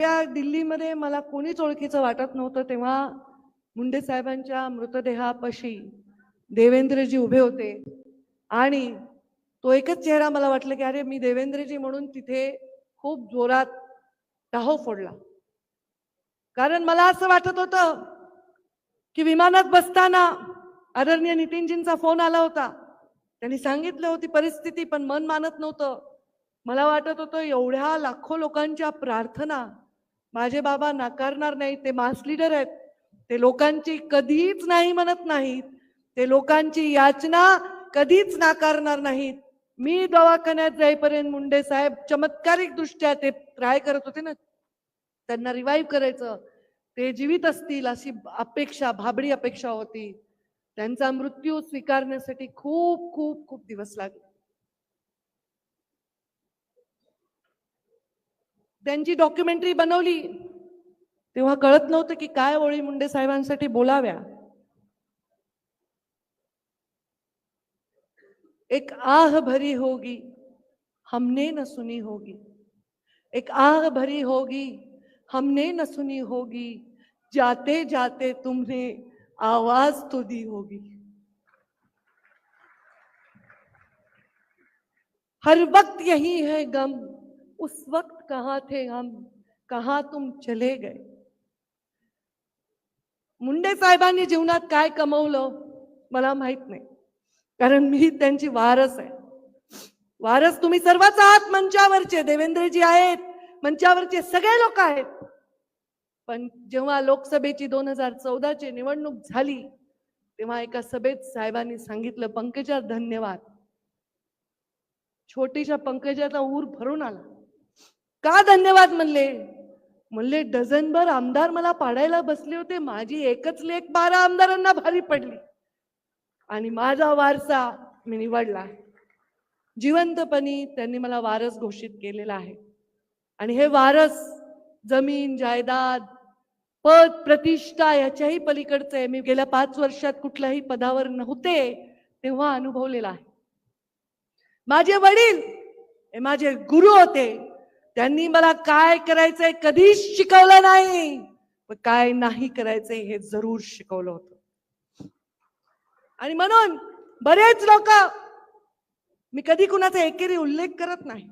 त्या दिल्लीमध्ये मला कोणीच ओळखीचं वाटत नव्हतं तेव्हा मुंडे साहेबांच्या मृतदेहापाशी देवेंद्रजी उभे होते. आणि तो एकच चेहरा मला वाटलं की अरे मी देवेंद्रजी म्हणून तिथे खूप जोरात टाहो फोडला. कारण मला असं वाटत होतं की विमानात बसताना आदरणीय नितीनजींचा फोन आला होता. त्यांनी सांगितलं होती परिस्थिती पण मन मानत नव्हतं. मला वाटत होतं एवढ्या लाखो लोकांच्या प्रार्थना माझे बाबा नाकारणार नाहीत ते मास लीडर आहेत. ते लोकांची कधीच नाही म्हणत नाहीत. ते लोकांची याचना कधीच नाकारणार नाहीत. मी दवाखान्यात जाईपर्यंत मुंडे साहेब चमत्कारिक दृष्ट्या ते ट्राय करत होते ना. त्यांना रिवाईव्ह करायचं. ते जीवित असतील अशी अपेक्षा भाबडी अपेक्षा होती. त्यांचा मृत्यू स्वीकारण्यासाठी खूप खूप खूप दिवस लागले. त्यांची डॉक्युमेंटरी बनवली. तेव्हा कळत नव्हतं की काय ओळी मुंडे साहेबांसाठी बोलाव्या. एक आह भरी होगी हमने न सुनी होगी. एक आह भरी होगी हमने न सुनी होगी. जाते जाते तुमने आवाज तो दी होगी. हर वक्त यही है गम उस वक्त कहाँ थे हम? कहाँ तुम चले गए? मुंडे साहेबांनी जीवनात काय कमवलं? मला माहीत नाही. कारण मी त्यांची वारस आहे. वारस तुम्ही सर्वच आहात मंचावरचे. देवेंद्रजी आहेत मंचावरचे सगळे लोक आहेत. पण जेव्हा लोकसभेची दोन हजार चौदाची निवडणूक झाली तेव्हा एका सभेत साहेबांनी सांगितलं पंकजा धन्यवाद. छोटीशा पंकजाचा ऊर भरून आला. का धन्यवाद म्हणले? म्हणले डझनभर आमदार मला पाडायला बसले होते. माझी एकच लेख बारा आमदारांना भारी पडली. आणि माझा वारसा मी निवडला. जिवंतपणी त्यांनी मला वारस घोषित केलेला आहे. आणि हे वारस जमीन जायदाद पद प्रतिष्ठा याच्याही पलीकडचं आहे मी गेल्या पाच वर्षात कुठल्याही पदावर नव्हते तेव्हा अनुभवलेला आहे. माझे वडील हे माझे गुरु होते. त्यांनी मला काय करायचंय कधीच शिकवलं नाही. पण काय नाही करायचंय हे जरूर शिकवलं होतं. आणि म्हणून बरेच लोक मी कधी कुणाचा एकेरी उल्लेख करत नाही.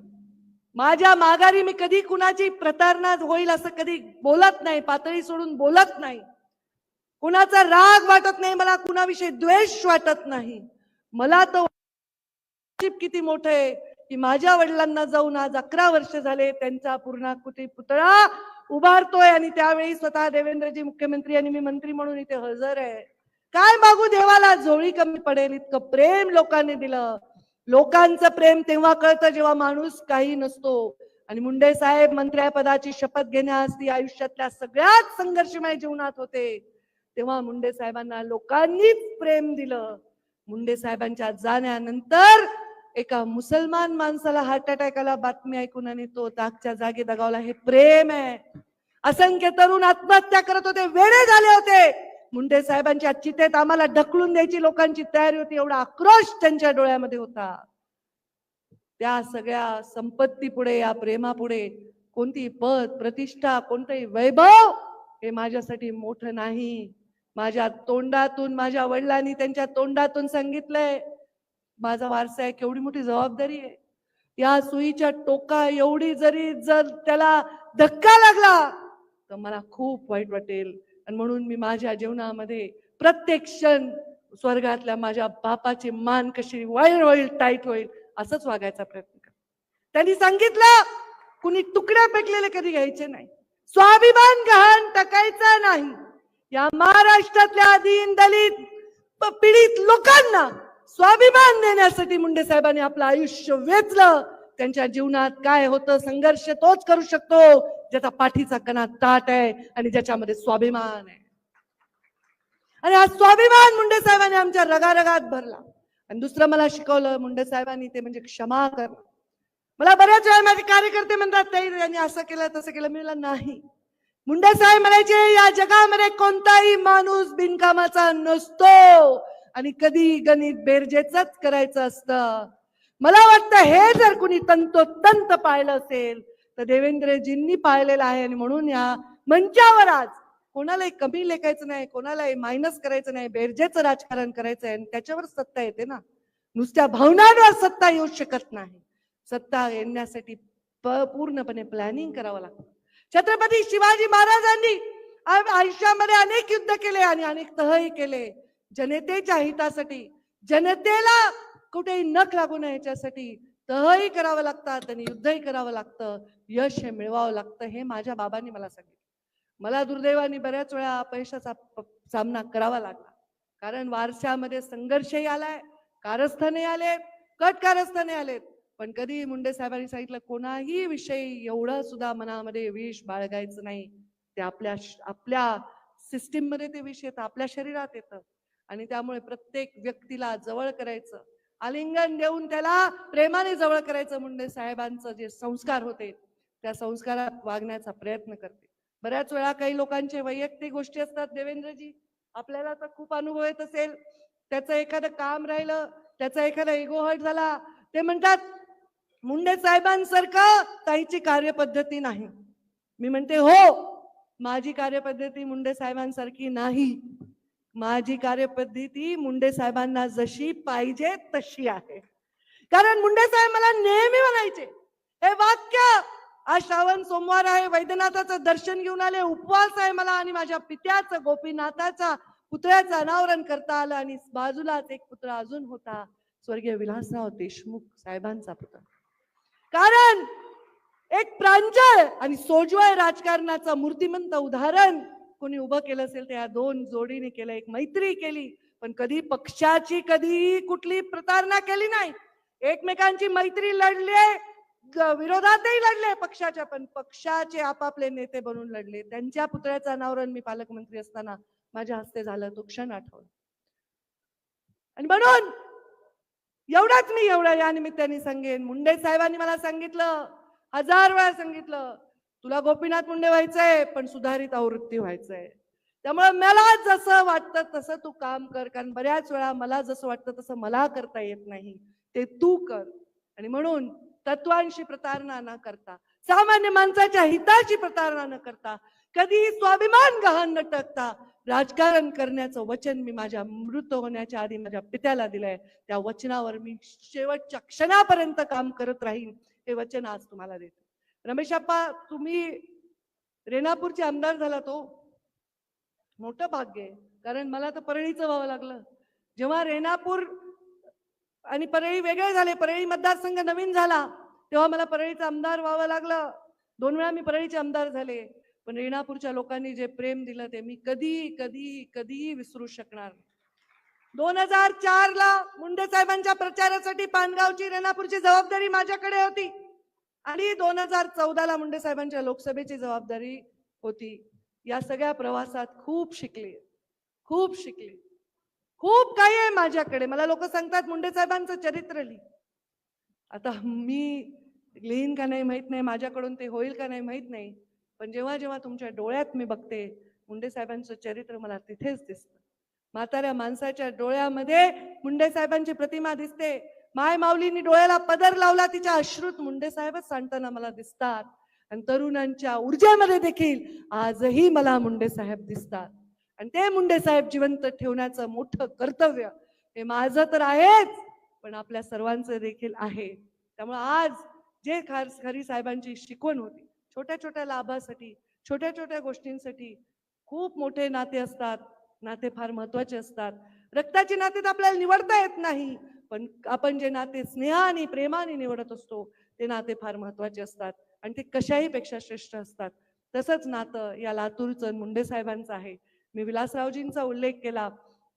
माझ्या माघारी मी कधी कुणाची प्रतारणा होईल असं कधी बोलत नाही पातळी सोडून बोलत नाही. कुणाचा राग वाटत नाही मला कुणाविषयी द्वेष वाटत नाही. मला तो किती मोठं आहे की माझ्या वडिलांना जाऊन आज अकरा वर्ष झाले त्यांचा पूर्णाकृती पुतळा उभारतोय आणि त्यावेळी स्वतः देवेंद्रजी मुख्यमंत्री आणि मी मंत्री म्हणून इथे हजर आहे. काय मागू देवाला? झोळी कमी पडेल इतकं प्रेम लोकांनी दिलं. लोकांचं प्रेम तेव्हा कळतं जेव्हा माणूस काही नसतो. आणि मुंडे साहेब मंत्र्यापदाची शपथ घेण्यास ती आयुष्यातल्या सगळ्यात संघर्षमय जीवनात होते. तेव्हा मुंडे साहेबांना लोकांनीच प्रेम दिलं. मुंडे साहेबांच्या जाण्यानंतर एका मुसलमान माणसाला हार्ट अटॅक आला बातमी ऐकून आणि तो ताकच्या जागी दगावला हे प्रेम आहे. असंख्य तरुण आत्महत्या करत होते वेडे झाले होते. मुंडे साहेबांच्या चितेत आम्हाला ढकलून द्यायची लोकांची तयारी होती एवढा आक्रोश त्यांच्या डोळ्यामध्ये होता. त्या सगळ्या संपत्ती पुढे या प्रेमापुढे कोणती पद प्रतिष्ठा कोणतंही वैभव हे माझ्यासाठी मोठं नाही. माझ्या तोंडातून माझ्या वडिलांनी त्यांच्या तोंडातून सांगितलंय माझा वारसा आहे केवढी मोठी जबाबदारी आहे. या सुईच्या टोका एवढी जरी जर त्याला धक्का लागला तर मला खूप वाईट वाटेल. आणि म्हणून मी माझ्या जीवनामध्ये प्रत्येक क्षण स्वर्गातल्या माझ्या बापाची मान कशी वाईल होईल टाईट होईल असंच वागायचा प्रयत्न कर त्यांनी सांगितलं कुणी तुकड्या पेटलेले कधी घ्यायचे नाही. स्वाभिमान गहाण टाकायचा नाही. या महाराष्ट्रातल्या दीन दलित पीडित लोकांना स्वाभिमान देण्यासाठी मुंडे साहेबांनी आपलं आयुष्य वेचलं. त्यांच्या जीवनात काय होतं संघर्ष तोच करू शकतो ज्याचा पाठीचा कणा ताट आहे आणि ज्याच्यामध्ये स्वाभिमान आहे. आणि हा स्वाभिमान मुंडे साहेबांनी आमच्या रगारगात भरला. आणि दुसरं मला शिकवलं मुंडे साहेबांनी ते म्हणजे क्षमा कर मला बऱ्याच वेळा माझे कार्यकर्ते म्हणतात ताई यांनी असं केलं तसं केलं. मी म्हणलं नाही. मुंडे साहेब म्हणायचे या जगामध्ये कोणताही माणूस बिनकामाचा नसतो. आणि कधी गणित बेरजेचंच करायचं असतं? मला वाटतं हे जर कुणी तंतोतंत पाहिलं असेल तर देवेंद्रजींनी पाहिलेलं आहे आणि म्हणून या मंचावर आज कोणालाही कमी लेखायचं नाही कोणालाही मायनस करायचं नाही बेरजेचं राजकारण करायचं आहे आणि त्याच्यावर सत्ता येते ना. नुसत्या भावनांवर सत्ता येऊ शकत नाही. सत्ता येण्यासाठी पूर्णपणे प्लॅनिंग करावं लागतं. छत्रपती शिवाजी महाराजांनी आयुष्यामध्ये अनेक युद्ध केले आणि अनेक तहही केले. जनतेच्या हितासाठी जनतेला कुठेही नख लागू नये याच्यासाठी तहही करावं लागतात आणि युद्धही करावं लागतं. यश हे मिळवावं लागतं हे माझ्या बाबांनी मला सांगितलं. मला दुर्दैवाने बऱ्याच वेळा अपयशाचा सामना करावा लागला. कारण वारशामध्ये संघर्षही आलाय कारस्थाने आलेत कट कारस्थाने आलेत. पण कधी मुंडे साहेबांनी सांगितलं कोणाही विषयी एवढं सुद्धा मनामध्ये विष बाळगायचं नाही. ते आपल्या आपल्या सिस्टीममध्ये ते विष येतं आपल्या शरीरात येतं. आणि त्यामुळे प्रत्येक व्यक्तीला जवळ करायचं. आलिंगन देऊन त्याला प्रेमाने जवळ करायचं मुंडे साहेबांचं जे संस्कार होते त्या संस्कारात वागण्याचा प्रयत्न करते. बऱ्याच वेळा काही लोकांचे वैयक्तिक गोष्टी असतात. देवेंद्रजी आपल्याला तर खूप अनुभव येत असेल. त्याचं एखादं काम राहिलं त्याचा एखादा इगोहट झाला ते म्हणतात मुंडे साहेबांसारखं ताईची कार्यपद्धती नाही. मी म्हणते हो माझी कार्यपद्धती मुंडे साहेबांसारखी नाही. माझी कार्यपद्धती मुंडे साहेबांना जशी पाहिजे तशी आहे. कारण मुंडे साहेब मला नेहमी म्हणायचे हे वाक्य आज श्रावण सोमवार आहे वैद्यनाथाचं दर्शन घेऊन आले उपवास आहे मला आणि माझ्या पित्याचं गोपीनाथाचा पुतळ्याचं अनावरण करता आलं आणि बाजूलाच एक पुतळा अजून होता स्वर्गीय विलासराव देशमुख साहेबांचा पुतळा. कारण एक प्रांजळ आणि सोज्वळ राजकारणाचं मूर्तिमंत उदाहरण कोणी उभं केलं असेल तर या दोन जोडीने केलं एक मैत्री केली पण कधी पक्षाची कधी कुठली प्रतारणा केली नाही. एकमेकांची मैत्री लढले विरोधातही लढले पक्षाच्या पण पक्षाचे आपापले नेते बनून लढले. त्यांच्या पुतळ्याचं अनावरण मी पालकमंत्री असताना माझ्या हस्ते झालं तो क्षण आठवला. आणि म्हणून एवढाच मी एवढा या निमित्ताने सांगेन. मुंडे साहेबांनी मला सांगितलं हजार वेळा सांगितलं तुला गोपीनाथ मुंडे व्हायचंय पण सुधारित आवृत्ती व्हायचंय. त्यामुळे मला जसं वाटतं तसं तू काम कर. कारण बऱ्याच वेळा मला जसं वाटतं तसं मला करता येत नाही. ते तू कर. आणि म्हणून तत्वांशी प्रतारणा न करता सामान्य माणसाच्या हिताची प्रतारणा न करता कधी स्वाभिमान गहाण न टाकता राजकारण करण्याचं वचन मी माझ्या मृत होण्याच्या आधी माझ्या पित्याला दिलंय. त्या वचनावर मी शेवटच्या क्षणापर्यंत काम करत राहीन. हे वचन आज तुम्हाला देतो. रमेश अप्पा तुम्ही रेणापूरचे आमदार झाला तो. मोठं भाग्य आहे. कारण मला तर परळीचं व्हावं लागलं. जेव्हा रेणापूर आणि परळी वेगळे झाले परळी मतदारसंघ नवीन झाला तेव्हा मला परळीचं आमदार व्हावं लागलं. दोन वेळा मी परळीचे आमदार झाले. पण रेणापूरच्या लोकांनी जे प्रेम दिलं ते मी कधी कधी कधीही विसरू शकणार दोन हजार चार ला मुंडे साहेबांच्या प्रचारासाठी पानगावची रेणापूरची जबाबदारी माझ्याकडे होती. आणि दोन हजार चौदाला मुंडे साहेबांच्या लोकसभेची जबाबदारी होती. या सगळ्या प्रवासात खूप शिकले. खूप शिकले. खूप काही आहे माझ्याकडे. मला लोक सांगतात मुंडे साहेबांचं चरित्र लिही. आता मी लिहीन का नाही माहीत नाही माझ्याकडून ते होईल का नाही माहीत नाही. पण जेव्हा जेव्हा तुमच्या डोळ्यात मी बघते मुंडे साहेबांचं चरित्र मला तिथेच दिसतं. म्हाताऱ्या माणसाच्या डोळ्यामध्ये मुंडे साहेबांची प्रतिमा दिसते. माय माऊलीनी डोळ्याला पदर लावला तिच्या अश्रुत मुंडे साहेबच सांगताना मला दिसतात. आणि तरुणांच्या ऊर्जेमध्ये देखील आजही मला मुंडे साहेब दिसतात. आणि ते मुंडे साहेब जिवंत ठेवण्याचं मोठं कर्तव्य हे माझं तर आहेच पण आपल्या सर्वांचं देखील आहे. त्यामुळे आज जे खार खरी साहेबांची शिकवण होती छोट्या छोट्या लाभासाठी छोट्या छोट्या गोष्टींसाठी खूप मोठे नाते असतात नाते फार महत्त्वाचे असतात. रक्ताचे नाते तर आपल्याला निवडता येत नाही पण आपण जे नाते स्नेहाने प्रेमाने निवडत असतो ते नाते फार महत्त्वाचे असतात. आणि ते कशाही पेक्षा श्रेष्ठ असतात. तसंच नातं या लातूरचं मुंडे साहेबांचं आहे. मी विलासरावजींचा उल्लेख केला.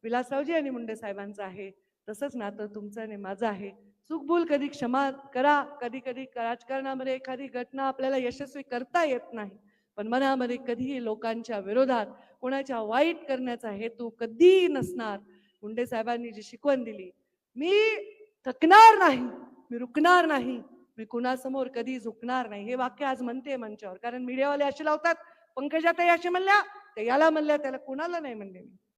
विलासरावजी आणि मुंडे साहेबांचं आहे. तसंच नातं तुमचं आणि माझं आहे. चूकभूल कधी क्षमा करा. कधी कधी राजकारणामध्ये एखादी घटना आपल्याला यशस्वी करता येत नाही. पण मनामध्ये कधीही लोकांच्या विरोधात कोणाच्या वाईट करण्याचा हेतू कधीही नसणार. मुंडे साहेबांनी जी शिकवण दिली मी थकणार नाही मी रुकणार नाही मी कुणासमोर कधी झुकणार नाही. हे वाक्य आज म्हणते मंचावर. कारण मीडियावाले असे लावतात पंकजाताई असे म्हणल्या ते याला म्हणल्या त्याला कुणाला नाही म्हणले मी?